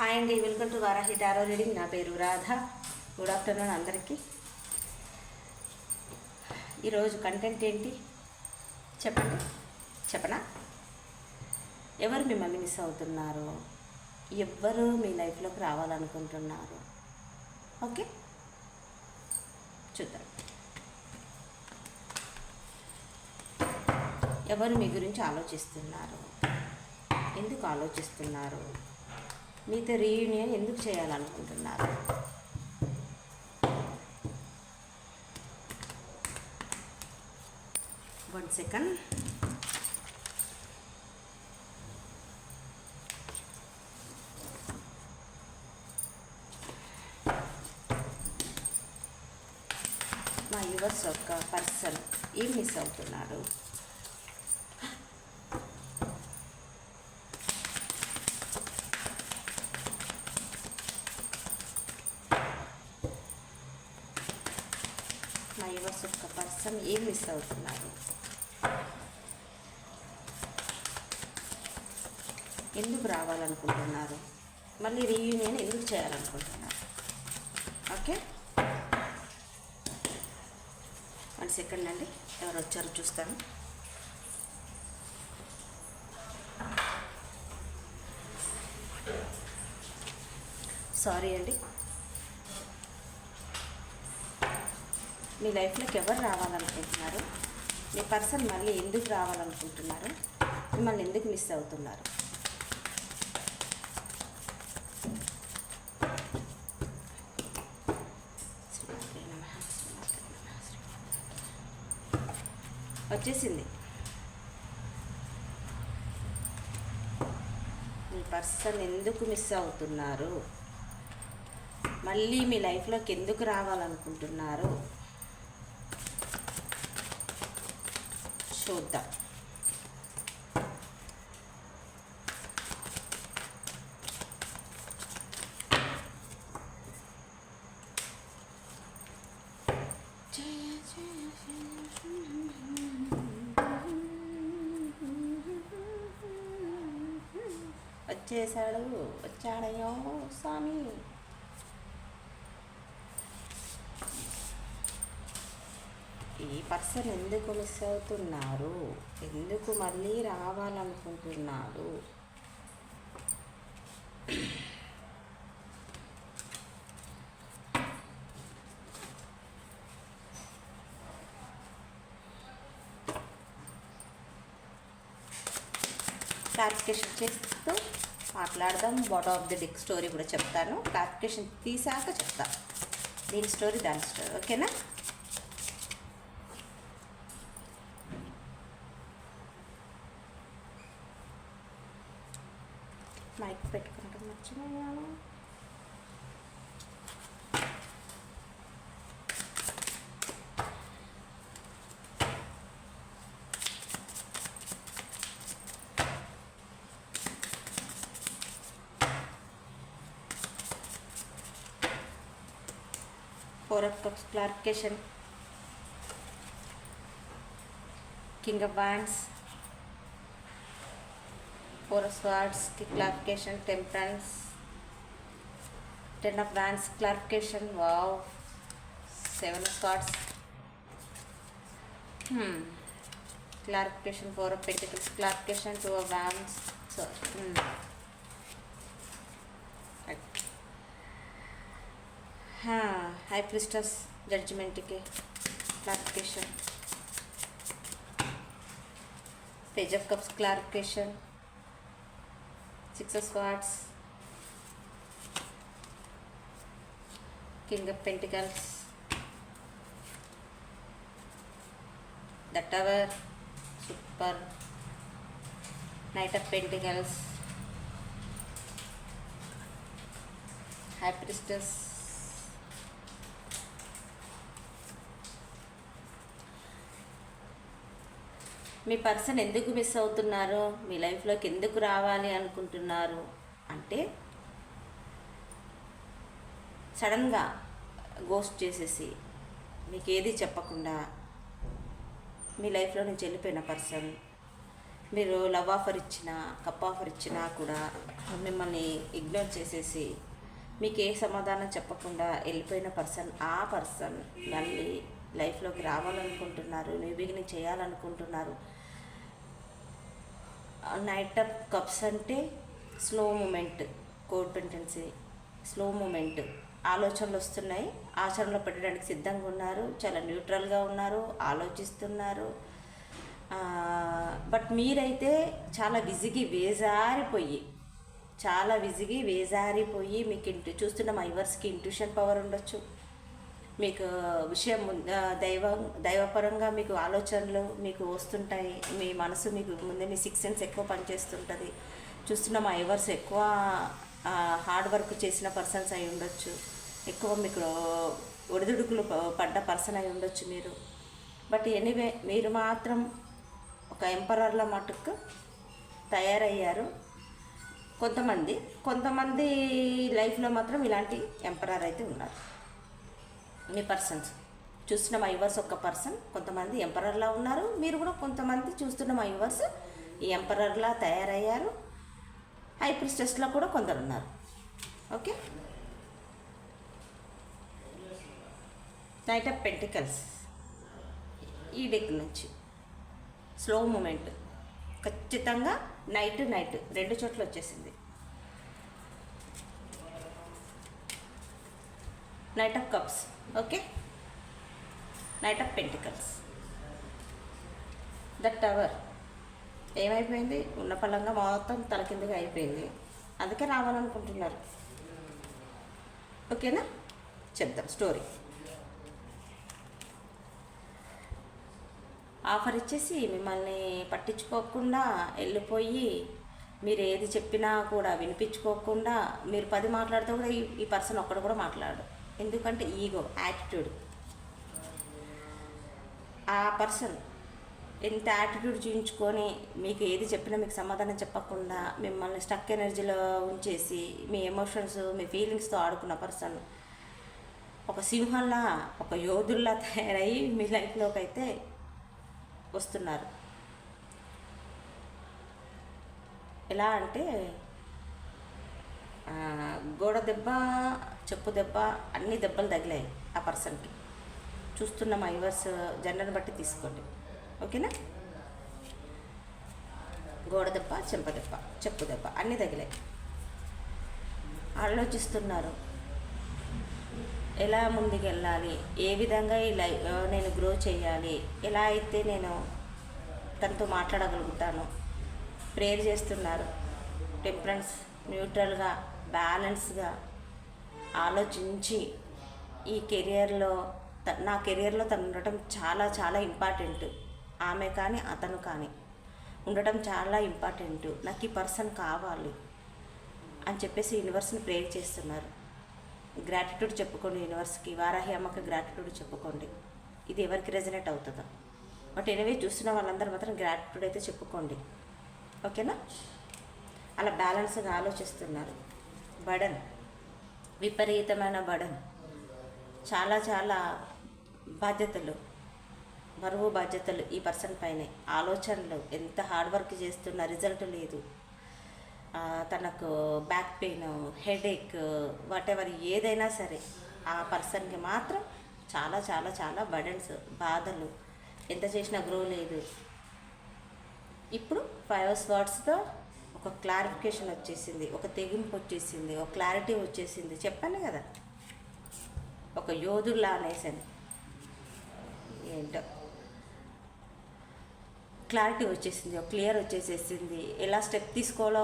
Hi అండి welcome to Varahi tarot reading. నా పేరు రాధ. గుడ్ ఆఫ్టర్నూన్ అందరికీ. ఈరోజు కంటెంట్ ఏంటి? చెప్పండి. చెప్పనా? ఎవరు మిమ్మల్ని మిస్ అవుతున్నారు? ఎవ్వరు మీ లైఫ్లోకి రావాలనుకుంటున్నారు? ఓకే? చూద్దాం. ఎవరు మీ గురించి ఆలోచిస్తున్నారు? ఎందుకు ఆలోచిస్తున్నారు? మీతో రీయూనియన్ ఎందుకు చేయాలనుకుంటున్నారు? వన్ సెకండ్ మా యువర్స్ యొక్క పర్సన్ ఏం మిస్ అవుతున్నారు మా యొక్క పర్సన్ ఏం మిస్ అవుతున్నారు ఎందుకు రావాలనుకుంటున్నారు మళ్ళీ రీయూనియన్ ఎందుకు చేయాలనుకుంటున్నారు ఓకే వన్ సెకండ్ అండి ఎవరు వచ్చారో చూస్తాను. సారీ అండి మీ లైఫ్లోకి ఎవరు రావాలనుకుంటున్నారు? మీ పర్సన్ మళ్ళీ ఎందుకు రావాలనుకుంటున్నారు? మిమ్మల్ని ఎందుకు మిస్ అవుతున్నారు? వచ్చేసింది. మీ పర్సన్ ఎందుకు మిస్ అవుతున్నారు? మళ్ళీ మీ లైఫ్లోకి ఎందుకు రావాలనుకుంటున్నారు? చూద్దాం. వచ్చేసాడు వచ్చాడయ్యో స్వామి. ఈ పర్సన్ ఎందుకు మిస్ అవుతున్నారు? ఎందుకు మళ్ళీ రావాలనుకుంటున్నారు? క్లారిఫికేషన్ చేస్తూ మాట్లాడదాం. Bottom of the deck story కూడా చెప్తాను. క్లారిఫికేషన్ తీసాక చెప్తాను దీని స్టోరీ దాని స్టోరీ ఓకేనా வச்சுருவோம் four of cups clarification. King of wands. Four of swords की clarification temperance ten of wands clarification wow seven of swords clarification four of pentacles clarification two of wands sorry हाँ high priestess judgement के clarification page of cups clarification six of swords king of pentacles the tower super knight of pentacles high priestess మీ person ఎందుకు miss అవుతున్నారు? మీ లైఫ్లోకి ఎందుకు రావాలి అనుకుంటున్నారు? అంటే సడన్గా గోస్ట్ చేసేసి మీకు ఏది చెప్పకుండా మీ లైఫ్లో నుంచి వెళ్ళిపోయిన పర్సన్ మీరు లవ్ ఆఫర్ ఇచ్చినా కప్ ఆఫర్ ఇచ్చినా కూడా మిమ్మల్ని ఇగ్నోర్ చేసేసి మీకు ఏ సమాధానం చెప్పకుండా వెళ్ళిపోయిన పర్సన్ ఆ పర్సన్ మళ్ళీ లైఫ్లోకి రావాలనుకుంటున్నారు న్యూ బిగినింగ్ చేయాలనుకుంటున్నారు. నైట్ అప్ కప్స్ అంటే స్లో మూమెంట్ కోడ్ పెంటెన్సీ స్లో మూమెంట్. ఆలోచనలు వస్తున్నాయి. ఆచరణలో పెట్టడానికి సిద్ధంగా ఉన్నారు. చాలా న్యూట్రల్గా ఉన్నారు. ఆలోచిస్తున్నారు. బట్ మీరైతే చాలా విసిగి వేజారిపోయి చాలా విసిగి వేజారిపోయి మీకు ఇంటి చూస్తున్న మైవర్స్కి ఇంట్యూషన్ పవర్ ఉండొచ్చు. మీకు విషయం దైవ దైవం దైవపరంగా మీకు ఆలోచనలు మీకు వస్తుంటాయి. మీ మనసు మీకు ముందే మీ సిక్స్ సెన్స్ ఎక్కువ పనిచేస్తుంటుంది. చూస్తున్న మా ఐవర్స్ ఎక్కువ హార్డ్ వర్క్ చేసిన పర్సన్స్ అయి ఉండొచ్చు. ఎక్కువ మీకు ఒడిదుడుకులు పడ్డ పర్సన్ అయి ఉండొచ్చు మీరు. బట్ ఎనీవే మీరు మాత్రం ఒక ఎంపరర్ల మటుకు తయారయ్యారు. కొంతమంది కొంతమంది లైఫ్లో మాత్రం ఇలాంటి ఎంపరర్ అయితే ఉన్నారు. మీ పర్సన్స్. చూస్తున్న మా యువర్స్ ఒక పర్సన్. కొంతమంది ఎంపరర్లా ఉన్నారు. మీరు కూడా కొంతమంది చూస్తున్న మా యువర్స్ ఈ ఎంపరర్లా తయారయ్యారు. హై ప్రిస్టెస్లో కూడా కొందరు ఉన్నారు ఓకే? Knight of pentacles. ఈ డెక్ నుంచి స్లో మూమెంట్. ఖచ్చితంగా నైట్ నైట్ రెండు చోట్ల వచ్చేసింది. Knight of cups okay knight of pentacles that tower ఏమైపోయింది? ఉన్న పలంగా మొత్తం తలకిందుగా అయిపోయింది. అందుకే రావాలనుకుంటున్నారు. ఓకేనా? చెప్దాం. స్టోరీ ఆఫర్ ఇచ్చేసి మిమ్మల్ని పట్టించుకోకుండా వెళ్ళిపోయి మీరు ఏది చెప్పినా కూడా వినిపించుకోకుండా మీరు పది మాట్లాడితే కూడా ఈ ఈ పర్సన్ ఒక్కడు కూడా మాట్లాడు ఎందుకంటే ఈగో యాటిట్యూడ్ ఆ పర్సన్ ఎంత యాటిట్యూడ్ చూపించుకొని మీకు ఏది చెప్పినా మీకు సమాధానం చెప్పకుండా మిమ్మల్ని స్టక్ ఎనర్జీలో ఉంచేసి మీ ఎమోషన్స్ మీ ఫీలింగ్స్తో ఆడుకున్న పర్సన్ ఒక సింహంలా ఒక యోధుల్లా తయారయ్యి మీ లైఫ్లోకి అయితే వస్తున్నారు. ఎలా అంటే గోడ దెబ్బ చెప్పు దెబ్బ అన్ని దెబ్బలు తగిలాయి ఆ పర్సన్కి. చూస్తున్న మా యువర్స్ జెండర్ని బట్టి తీసుకోండి. ఓకేనా? గోడ దెబ్బ చెంప దెబ్బ చెప్పు దెబ్బ అన్నీ తగిలాయి. ఆలోచిస్తున్నారు. ఎలా ముందుకు వెళ్ళాలి ఏ విధంగా ఈ లై నేను గ్రో చేయాలి? ఎలా అయితే నేను తనతో మాట్లాడగలుగుతాను? ప్రేయర్ చేస్తున్నారు. టెంపరెన్స్ న్యూట్రల్గా బ్యాలెన్స్గా ఆలోచించి ఈ కెరియర్లో నా కెరియర్లో తను ఉండటం చాలా చాలా ఇంపార్టెంట్. ఆమె కానీ అతను కానీ ఉండటం చాలా ఇంపార్టెంట్. నాకు ఈ పర్సన్ కావాలి అని చెప్పేసి యూనివర్స్ని ప్రేయర్ చేస్తున్నారు. గ్రాటిట్యూడ్ చెప్పుకోండి యూనివర్స్కి. వారాహి అమ్మకి గ్రాటిట్యూడ్ చెప్పుకోండి. ఇది ఎవరికి రెజనేట్ అవుతుందో. బట్ ఎనివే చూస్తున్న వాళ్ళందరూ మాత్రం గ్రాటిట్యూడ్ అయితే చెప్పుకోండి. ఓకేనా? అలా బ్యాలెన్స్గా ఆలోచిస్తున్నారు. బడన్. విపరీతమైన బడన్. చాలా చాలా బాధ్యతలు బరువు బాధ్యతలు ఈ పర్సన్ పైనే. ఆలోచనలు ఎంత హార్డ్ వర్క్ చేస్తున్నా రిజల్ట్ లేదు. తనకు బ్యాక్ పెయిన్ హెడేక్ వాటెవర్ ఏదైనా సరే ఆ పర్సన్కి మాత్రం చాలా చాలా చాలా బర్డన్స్ బాధలు. ఎంత చేసినా గ్రో లేదు. ఇప్పుడు ఫైవ్ స్వాట్స్తో ఒక క్లారిఫికేషన్ వచ్చేసింది ఒక తెగింపు వచ్చేసింది ఒక క్లారిటీ వచ్చేసింది. చెప్పాను కదా? ఒక యోధుల్లా అనేసాను. ఏంటో? క్లారిటీ వచ్చేసింది ఒక క్లియర్ వచ్చేసేసింది. ఎలా స్టెప్ తీసుకోవాలో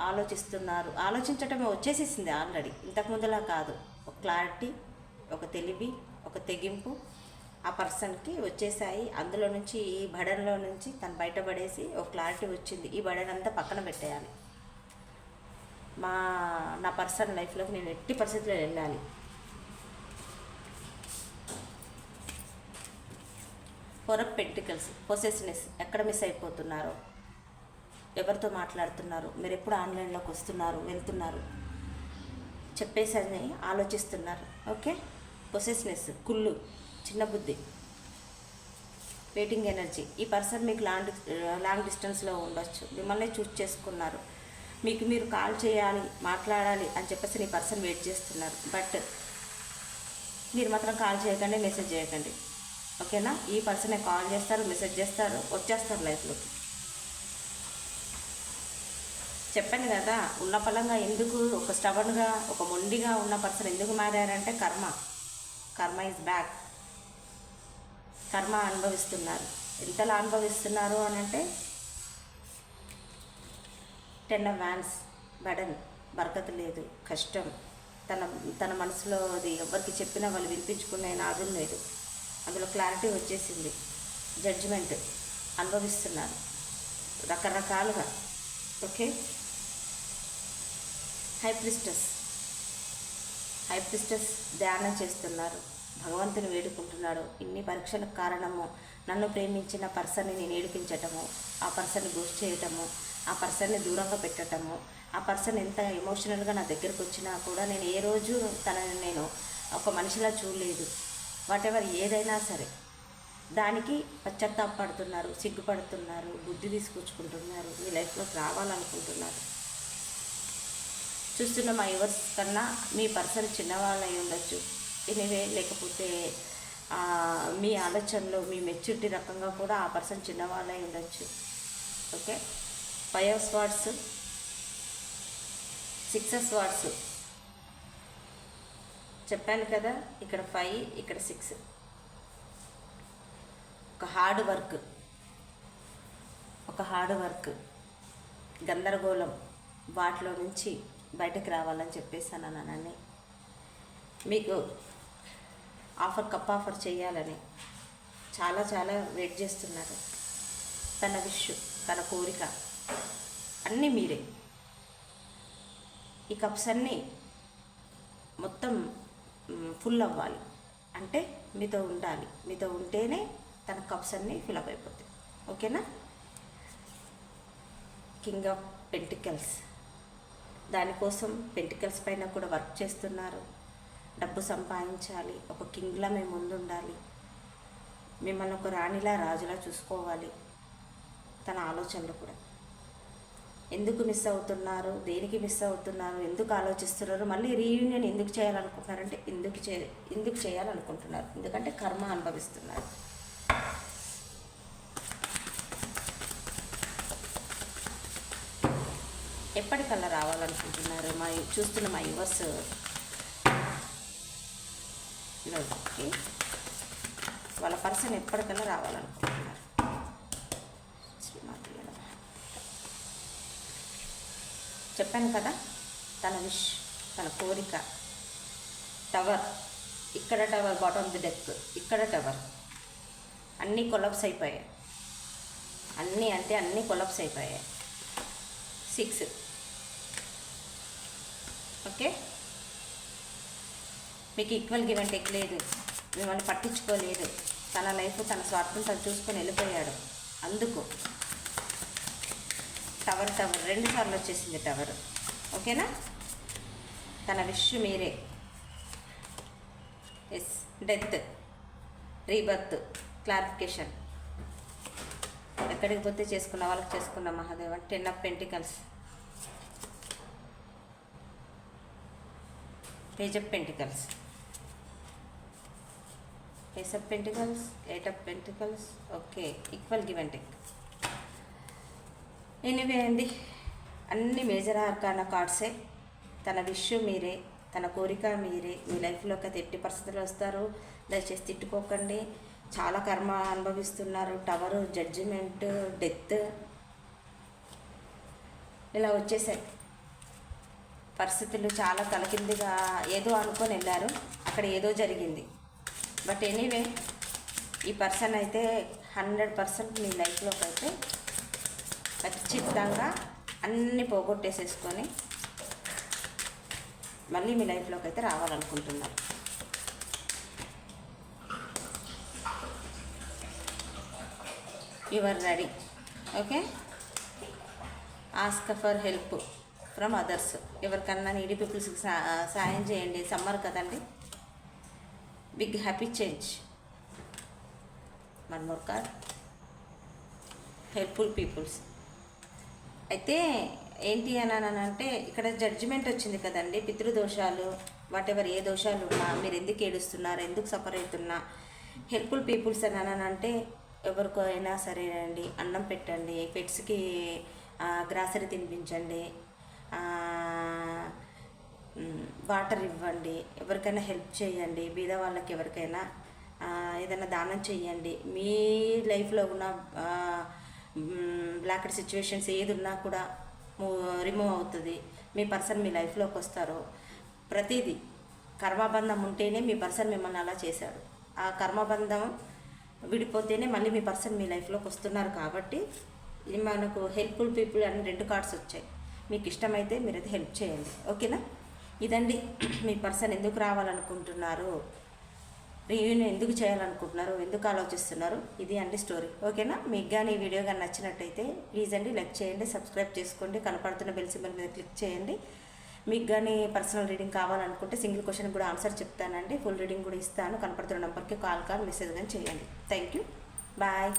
ఆలోచిస్తున్నారు. ఆలోచించటమే వచ్చేసేసింది ఆల్రెడీ ఇంతకుముందులా కాదు. ఒక క్లారిటీ ఒక తెలివి ఒక తెగింపు ఆ పర్సన్కి వచ్చేసాయి. అందులో నుంచి ఈ బడన్లో నుంచి తను బయటపడేసి ఒక క్లారిటీ వచ్చింది. ఈ బడన్ అంతా పక్కన పెట్టేయాలి. మా నా పర్సన్ లైఫ్లోకి నేను ఎట్టి పరిస్థితుల్లో వెళ్ళాలి. ఫోర్ పెంటికల్స్ పొసెస్నెస్ ఎక్కడ మిస్ అయిపోతున్నారో ఎవరితో మాట్లాడుతున్నారు మీరు ఎప్పుడు ఆన్లైన్లోకి వస్తున్నారు వెళ్తున్నారు చెప్పేసని ఆలోచిస్తున్నారు. ఓకే? పొసెస్నెస్ కుళ్ళు. చిన్న బుద్ధి. వెయిటింగ్ ఎనర్జీ ఈ పర్సన్ మీకు లాంగ్ లాంగ్ డిస్టెన్స్లో ఉండొచ్చు. మిమ్మల్ని చూస్ చేసుకున్నారు. మీకు మీరు కాల్ చేయాలి మాట్లాడాలి అని చెప్పేసి నీ పర్సన్ వెయిట్ చేస్తున్నారు. బట్ మీరు మాత్రం కాల్ చేయకండి మెసేజ్ చేయకండి. ఓకేనా ఈ పర్సనే కాల్ చేస్తారు మెసేజ్ చేస్తారు వచ్చేస్తారు లైఫ్లోకి చెప్పాను కదా ఉన్న పలంగా ఎందుకు ఒక స్టబన్గా ఒక మొండిగా ఉన్న పర్సన్ ఎందుకు మారారంటే కర్మ. కర్మ ఈజ్ బ్యాక్ కర్మ అనుభవిస్తున్నారు. ఎంతలా అనుభవిస్తున్నారు అని అంటే టెన్ వ్యాన్స్ బడన్ బరకత లేదు. కష్టం. తన తన మనసులో అది ఎవరికి చెప్పినా వాళ్ళు వినిపించుకునే నాదులు లేదు. అందులో క్లారిటీ వచ్చేసింది. జడ్జిమెంట్ అనుభవిస్తున్నారు. రకరకాలుగా. ఓకే? హైప్రిస్టస్ హైప్రిస్టస్ ధ్యానం చేస్తున్నారు. భగవంతుని వేడుకుంటున్నాడు. ఇన్ని పరీక్షలకు కారణము నన్ను ప్రేమించిన పర్సన్ని నేను ఏడిపించటము ఆ పర్సన్ని గుర్తు చేయటము ఆ పర్సన్ని దూరంగా పెట్టటము ఆ పర్సన్ ఎంత ఎమోషనల్గా నా దగ్గరకు వచ్చినా కూడా నేను ఏ రోజు తనని నేను ఒక మనిషిలా చూడలేదు. వాటెవర్ ఏదైనా సరే. దానికి పశ్చాత్తాపడుతున్నారు సిగ్గుపడుతున్నారు బుద్ధి తీసుకొచ్చుకుంటున్నారు మీ లైఫ్లోకి రావాలనుకుంటున్నారు. చూస్తున్న మా యువర్స్ కన్నా మీ పర్సన్ చిన్నవాళ్ళు అయి ఉండొచ్చు. ఎనీవే లేకపోతే మీ ఆలోచనలో మీ మెచ్యూరిటీ రకంగా కూడా ఆ పర్సన్ చిన్నవాళ్ళే ఉండొచ్చు. Okay? Five swords six wands చెప్పాను కదా ఇక్కడ ఫైవ్ ఇక్కడ సిక్స్. ఒక హార్డ్ వర్క్. ఒక హార్డ్ వర్క్. గందరగోళం వాటిలో నుంచి బయటకు రావాలని చెప్పేసాను అన్నానని మీకు ఆఫర్ కప్ ఆఫర్ చేయాలని చాలా చాలా వెయిట్ చేస్తున్నారు. తన విష్ తన కోరిక అన్నీ మీరే. ఈ కప్స్ అన్నీ మొత్తం ఫుల్ అవ్వాలి. అంటే మీతో ఉండాలి. మీతో ఉంటేనే తన కప్స్ అన్నీ ఫిలప్ అయిపోతాయి. ఓకేనా? King of pentacles. దానికోసం పెంటికల్స్ పైన కూడా వర్క్ చేస్తున్నారు. డబ్బు సంపాదించాలి ఒక కింగ్లా మేము ముందు ఉండాలి మిమ్మల్ని ఒక రాణిలా రాజులా చూసుకోవాలి తన ఆలోచనలు కూడా. ఎందుకు మిస్ అవుతున్నారు? దేనికి మిస్ అవుతున్నారు? ఎందుకు ఆలోచిస్తున్నారు? మళ్ళీ రీయూనియన్ ఎందుకు చేయాలనుకుంటున్నారంటే ఎందుకు చే ఎందుకు చేయాలనుకుంటున్నారు? ఎందుకంటే కర్మ అనుభవిస్తున్నారు. ఎప్పటికల్లా రావాలనుకుంటున్నారు? మా చూస్తున్న మా యువర్స్ లోకి వాళ్ళ పర్సన్ ఎప్పటికల్లా రావాలనుకుంటున్నారు. చెప్పాను కదా తన విష్ తన కోరిక. టవర్ ఇక్కడ టవర్ బాటమ్ ది డెక్ ఇక్కడ టవర్. అన్నీ కొలప్స్ అయిపోయాయి. అన్నీ అంటే అన్నీ కొలప్స్ అయిపోయాయి. సిక్స్ ఓకే మీకు ఈక్వల్ గివ్ అండ్ లేదు. మిమ్మల్ని పట్టించుకోలేదు. తన లైఫ్ తన స్వార్థం తను చూసుకొని వెళ్ళిపోయాడు. అందుకు టవర్ టవర్ రెండు సార్లు వచ్చేసింది టవర్ ఓకేనా తన విష్ మీరే. ఎస్ డెత్ రీబర్త్ క్లారిఫికేషన్ ఎక్కడికి పోతే చేసుకున్న వాళ్ళకి చేసుకున్న Mahadeva ten of pentacles page of pentacles page of pentacles eight of pentacles okay equal give and take anyway అండి అన్ని మేజర్ ఆర్కాన కార్డ్సే తన విష్ మీరే తన కోరిక మీరే మీ లైఫ్లోకి అయితే ఎట్టి పరిస్థితులు వస్తారు దయచేసి తిట్టుకోకండి. చాలా కర్మ అనుభవిస్తున్నారు టవర్ జడ్జిమెంట్ డెత్ ఇలా వచ్చేసాయి. పరిస్థితులు చాలా తలకిందిగా ఏదో అనుకొని వెళ్ళారు అక్కడ ఏదో జరిగింది. బట్ ఎనీవే ఈ పర్సన్ అయితే హండ్రెడ్ పర్సెంట్ మీ లైఫ్లోకి అయితే ఖచ్చితంగా అన్నీ పోగొట్టేసేసుకొని మళ్ళీ మీ లైఫ్లోకి అయితే రావాలనుకుంటున్నారు. Your ready okay ask for help from others ఎవరికన్నా నీడి పీపుల్స్కి సా సాయం చేయండి. సమ్మర్ కదండి? Big happy change one more card helpful peoples అయితే ఏంటి అని అంటే ఇక్కడ జడ్జిమెంట్ వచ్చింది కదండి. పితృదోషాలు వాట్ ఎవర్ ఏ దోషాలు ఉన్నా మీరు ఎందుకు ఏడుస్తున్నారు ఎందుకు సఫర్ అవుతున్నా హెల్ప్ఫుల్ పీపుల్స్ అని అంటే ఎవరికో అయినా సరేనండి అన్నం పెట్టండి పెట్స్కి గ్రాసరీ తినిపించండి వాటర్ ఇవ్వండి ఎవరికైనా హెల్ప్ చేయండి బీద వాళ్ళకి ఎవరికైనా ఏదైనా దానం చేయండి. మీ లైఫ్లో ఉన్న బ్లాకెట్ సిచ్యువేషన్స్ ఏది ఉన్నా కూడా రిమూవ్ అవుతుంది. మీ పర్సన్ మీ లైఫ్లోకి వస్తారు. ప్రతిదీ కర్మబంధం ఉంటేనే మీ పర్సన్ మిమ్మల్ని అలా చేశాడు. ఆ కర్మబంధం విడిపోతేనే మళ్ళీ మీ పర్సన్ మీ లైఫ్లోకి వస్తున్నారు కాబట్టి మనకు హెల్ప్ఫుల్ పీపుల్ అని రెండు కార్డ్స్ వచ్చాయి. మీకు ఇష్టమైతే మీరు అది హెల్ప్ చేయండి. ఓకేనా? ఇదండి మీ పర్సన్ ఎందుకు రావాలనుకుంటున్నారు? రివ్యూని ఎందుకు చేయాలనుకుంటున్నారు? ఎందుకు ఆలోచిస్తున్నారు? ఇది అండి స్టోరీ ఓకేనా? మీకు కానీ ఈ వీడియో కానీ నచ్చినట్టయితే ప్లీజ్ అండి లైక్ చేయండి సబ్స్క్రైబ్ చేసుకోండి కనపడుతున్న బెల్ సింబల్ మీద క్లిక్ చేయండి. మీకు కానీ పర్సనల్ రీడింగ్ కావాలనుకుంటే సింగిల్ క్వశ్చన్ కూడా ఆన్సర్ చెప్తానండి. ఫుల్ రీడింగ్ కూడా ఇస్తాను. కనపడుతున్న నెంబర్కి కాల్ కాల్ మెసేజ్ కానీ చేయండి. Thank you bye